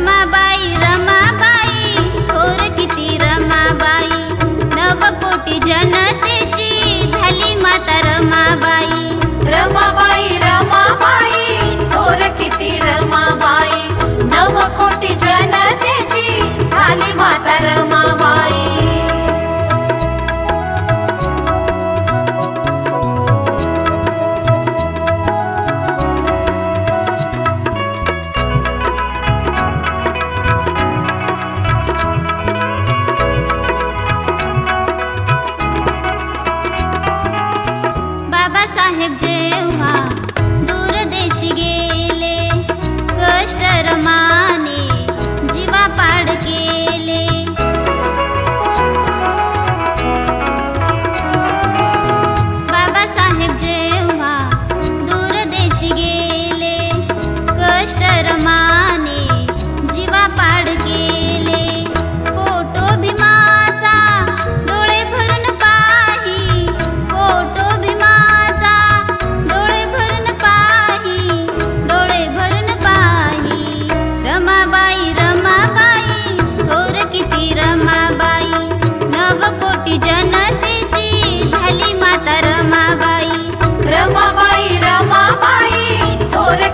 रमाबाई रमाबाई थोर किती रमाबाई. नव कोटी जनतेची झाली माता रमाबाई. रमाबाई रमाबाई थोर किती रमाबाई. नव कोटी जनतेची झाली माता रमा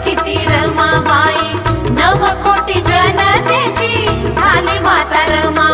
किती रमाबाई. नव कोटी जनतेची. झाली माता रमा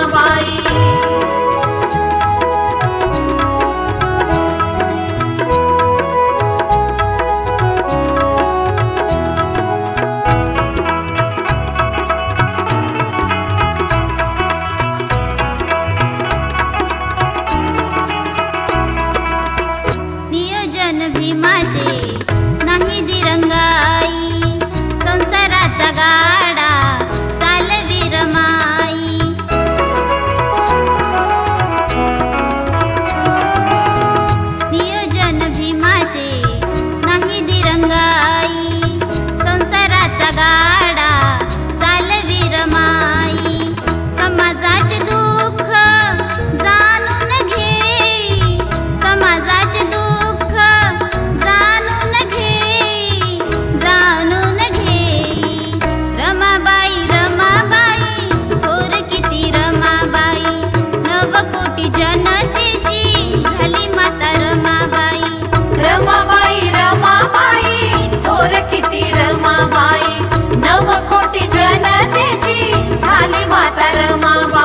रमाबाई रमाबाई थोर किती रमाबाई. नव कोटी जनतेची झाली माता रमाबाई.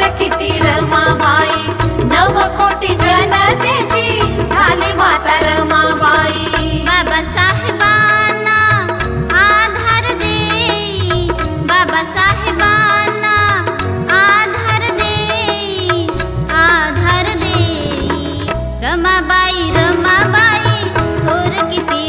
थोरकिती रमाबाई नव कोटी जनतेची झाली दे. बाबासाहेबांना दे. आधार दे. रमाबाई रमाबाई थोरकिती